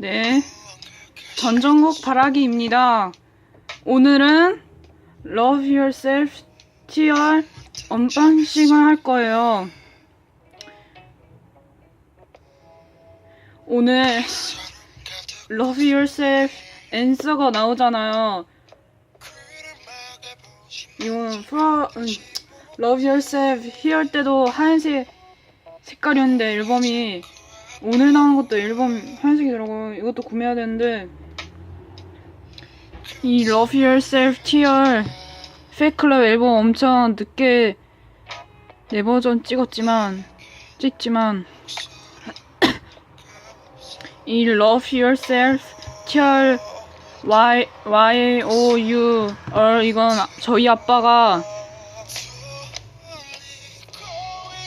네. 전정국 바라기입니다. 오늘은 Love Yourself TR 언박싱을 할 거예요. 오늘 Love Yourself 앤서가 나오잖아요. 이건 프라, 음, Love Yourself Here 때도 하얀색 색깔이었는데 앨범이 오늘 나온 것도 앨범 하얀색이더라고요. 이것도 구매해야 되는데 이 Love Yourself Tear 페이클럽 앨범 엄청 늦게 네 버전 찍었지만 찍지만 이 Love Yourself Tear Y O U R 이건 저희 아빠가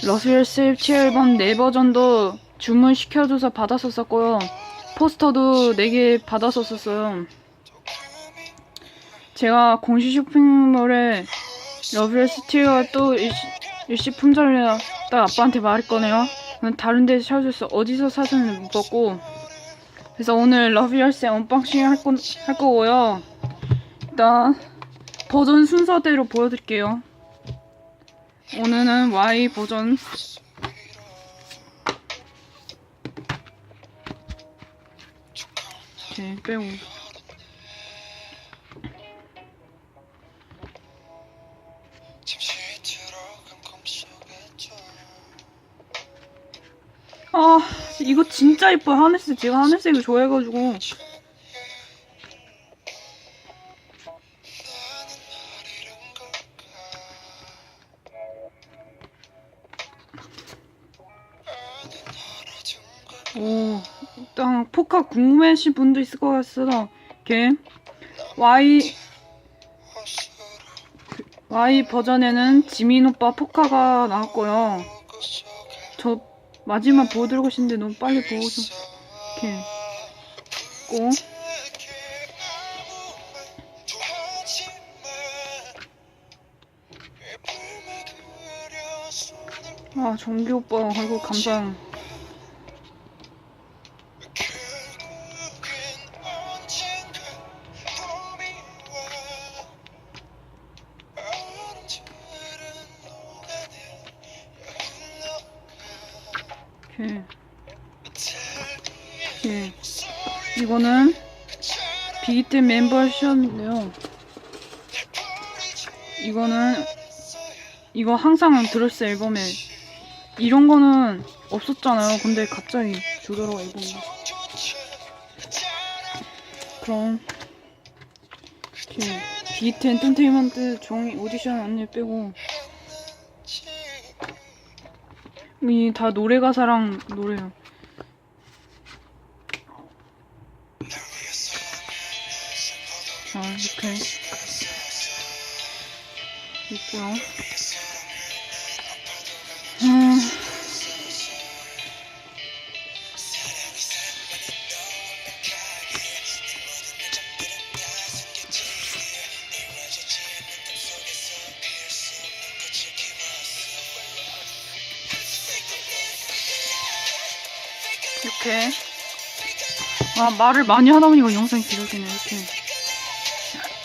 Love Yourself Tear 앨범 네 버전도 주문 시켜줘서 받았었었고요. 포스터도 4개 받았었었어요. 제가 공식 쇼핑몰에 러브레 스티어가 또 일시, 일시 품절이라 딱 아빠한테 말했거든요. 저는 다른 데서 찾아줬어. 어디서 사셨는지 물었고. 그래서 오늘 러브열세 언박싱 할, 건, 할 거고요. 일단 버전 순서대로 보여드릴게요. 오늘은 Y 버전 이렇게 빼고. 아 이거 진짜 이뻐요 하늘색 제가 하늘색을 좋아해가지고. 오 일단 포카 궁금해하신 분도 있을 것 같아서 이렇게 Y Y 버전에는 지민 오빠 포카가 나왔고요. 저 마지막 보여드리고 싶은데 너무 빨리 보고서 이렇게 있고. 내게 아무 말도 하지 마 예쁨에 그려 손을 아 정기 오빠 아이고 감상 이렇게 이렇게 소리 이거는 멤버션인데요. 버리지 이거는 이거 항상 들었어요 앨범에. 이런 거는 없었잖아요. 근데 갑자기 주더라고 자라 그럼 이렇게 비트 엔터테인먼트 종이 오디션 언니 빼고 이 다 노래 가사랑 노래요 자 이렇게. 있고요 이렇게 아 말을 많이 하다 보니까 영상이 길어지네 이렇게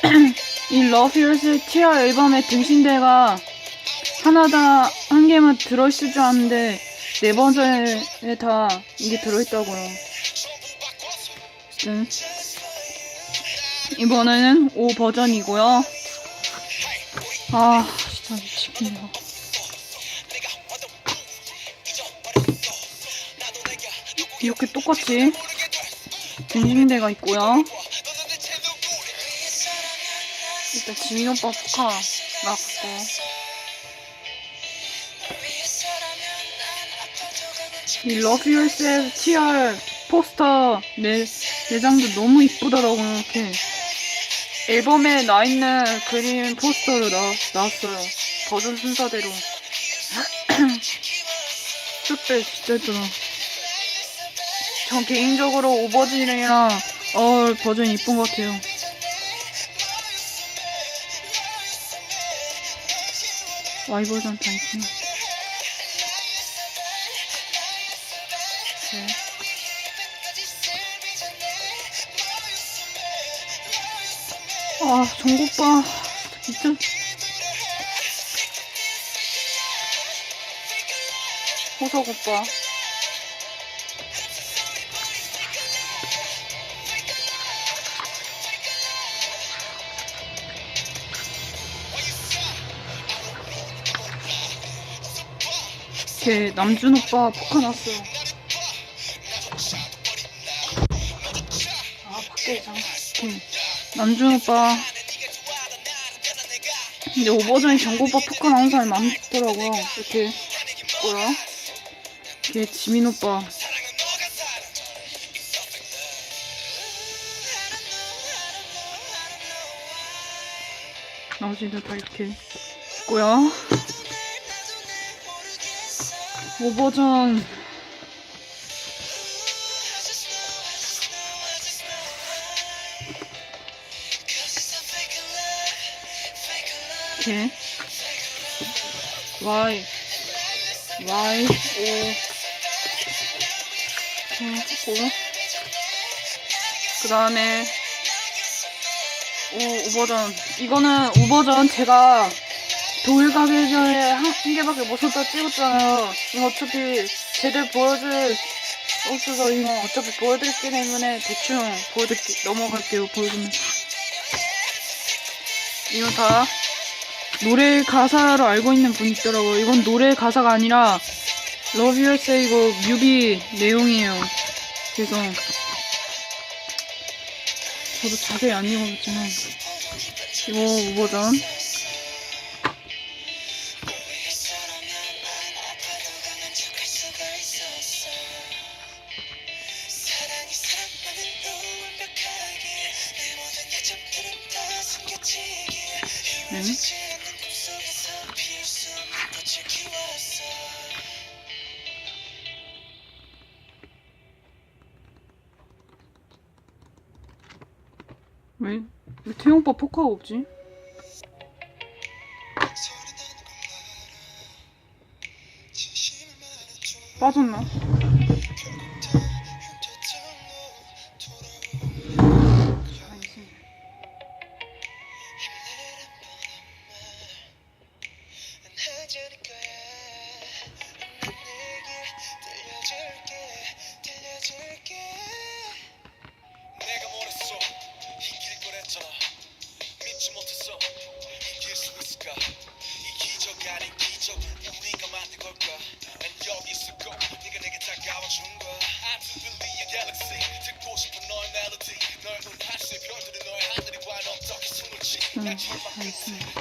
이 Yours Tear 앨범의 등신대가 하나다 한 개만 들어있을 줄 알았는데 네 번째에 다 이게 들어있다고요. 어쨌든 이번에는 5 버전이고요. 아 진짜 미치겠네요. 이렇게 똑같이 등신대가 있고요. 일단 지민 오빠 포카 나왔고. 이 Love Yourself TR 포스터 내 내장도 너무 이쁘더라고요 이렇게. 앨범에 나 있는 그림 포스터로 나, 나왔어요. 버전 순서대로. 슈per 진짜 예쁘다 전 개인적으로 오버진이랑 어 버전이 이쁜 것 같아요. 와이 버전 다 있구나. 네. 아, 정국빠. 진짜. 호석 오빠. 걔 남준 오빠 왔어요. 아 밖에 장. 응. 남준 오빠. 근데 오버전에 정고 오빠 폭탄 나온 사람이 많더라고요. 이렇게 뭐야? 걔 지민 오빠. 나머지는 다 이렇게 있고요. 오버전. 이렇게 Y. Y. O. 했고 그 다음에 오 오버전. 이거는 오버전 제가 도일 가게전에 한, 한 개밖에 못 썼다 찍었잖아요. 이거 어차피 제대로 보여줄 수 없어서 이거 어차피 보여드렸기 때문에 대충 보여드릴게 넘어갈게요. 보여주면 이거 다 노래 가사로 알고 있는 분 있더라고요. 이건 노래 가사가 아니라 Love You Say 이거 뮤비 내용이에요. 그래서 저도 자세히 안 읽어봤지만 이거 버전 왜, 왜 태용 오빠 포카가 없지? 빠졌나? 알겠습니다.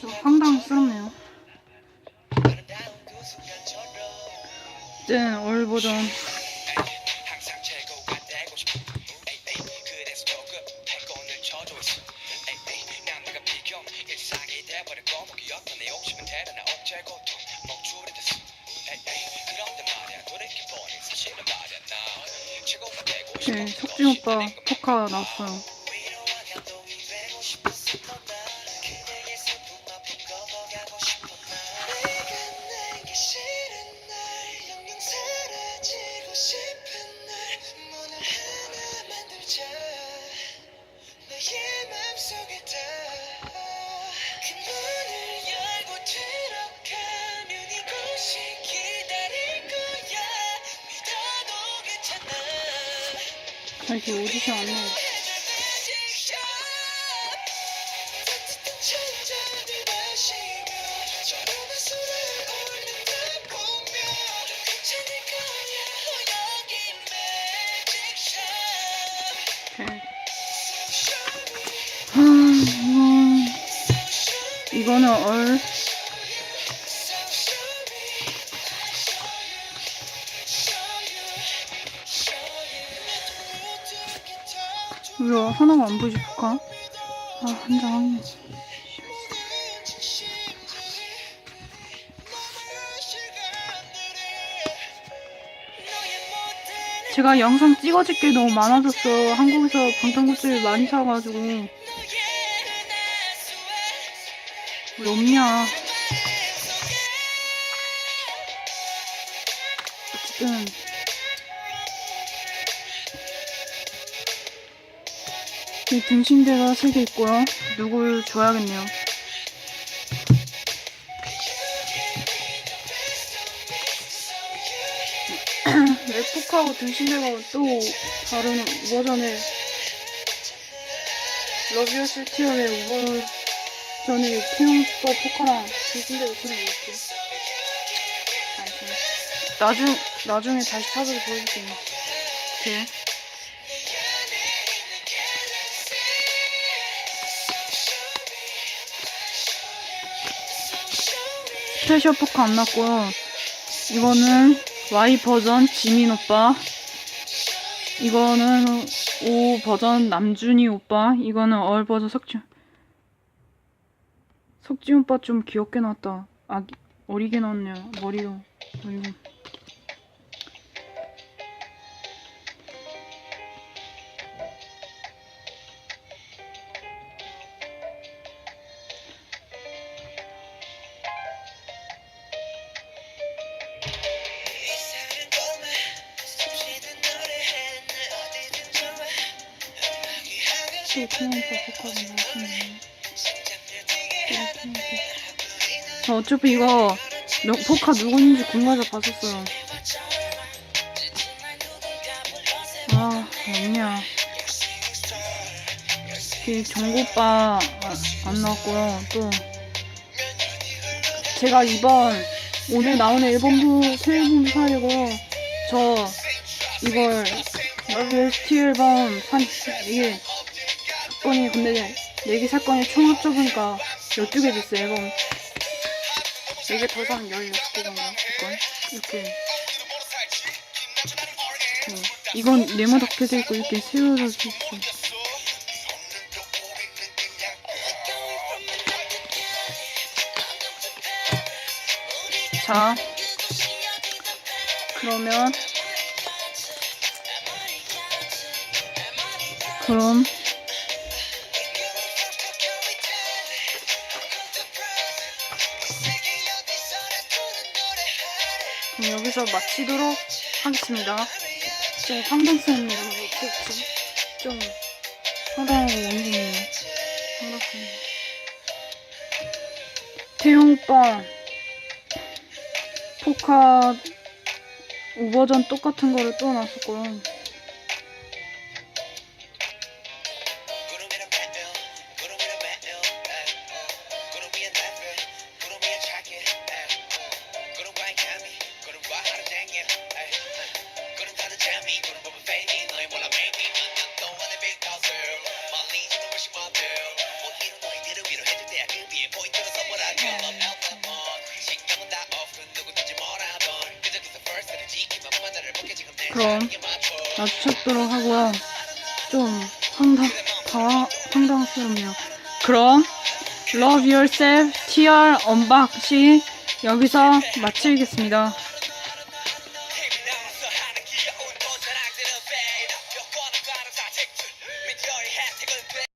좀 황당스럽네요. 이제는 올 버전 항상 최고가 되고 싶어 에이, 이게 오디션 안 나와. 아, 이건, 이거는 얼, 왜 하나가 안 보이지, 볼까? 아, 한 장. 제가 영상 찍어줄 게 너무 많아졌어. 한국에서 방탄굿즈를 많이 사가지고. 왜 없냐. 어쨌든. 이 등신대가 세개 있고요. 누굴 줘야겠네요. 랩폭하고 등신대가 또 다른 버전의 러비어스 티어의 버전의 태용과 포카랑 등신대가 그런 게. 잠시만. 나중, 나중에 다시 찾아서 보여줄게요. 이 렇게. 스페셜 포카 안 났고요. 이거는 Y 버전 지민 오빠. 이거는 O 버전 남준이 오빠. 이거는 얼 버전 석지. 석지 오빠 좀 귀엽게 나왔다. 아 어리게 나왔네요. 머리도 그리고 또 태양 오빠 포카가 나왔네. 저 어차피 이거 너- 포카 누구인지 궁금해서 봤었어요. 아 없냐. 그 정구 오빠 아, 안 나왔고요. 또 제가 이번 오늘 나오는 앨범도 새 앨범 사려고 저 이걸 러브스티 앨범 산 이게 사건이 근데 네 개 사건이 총 합쳐보니까 12개 됐어요 앨범 4개 더 사면 16개 정도 사건 이렇게. 어, 이건 네모 덕혀져 있고 이렇게 세워져 있고. 자 그러면 그럼 여기서 마치도록 하겠습니다. 좀 상당스럽네요. 이렇게 좀, 좀 상당하고 원숭이네요. 상당하네. 태용 오빠 포카 5버전 똑같은 거를 또 놨었고요. 그럼. 마주쳤도록 하고요. 좀 황당, 당, 황당스럽네요. 그럼 Love Yourself TR 언박싱 여기서 마치겠습니다.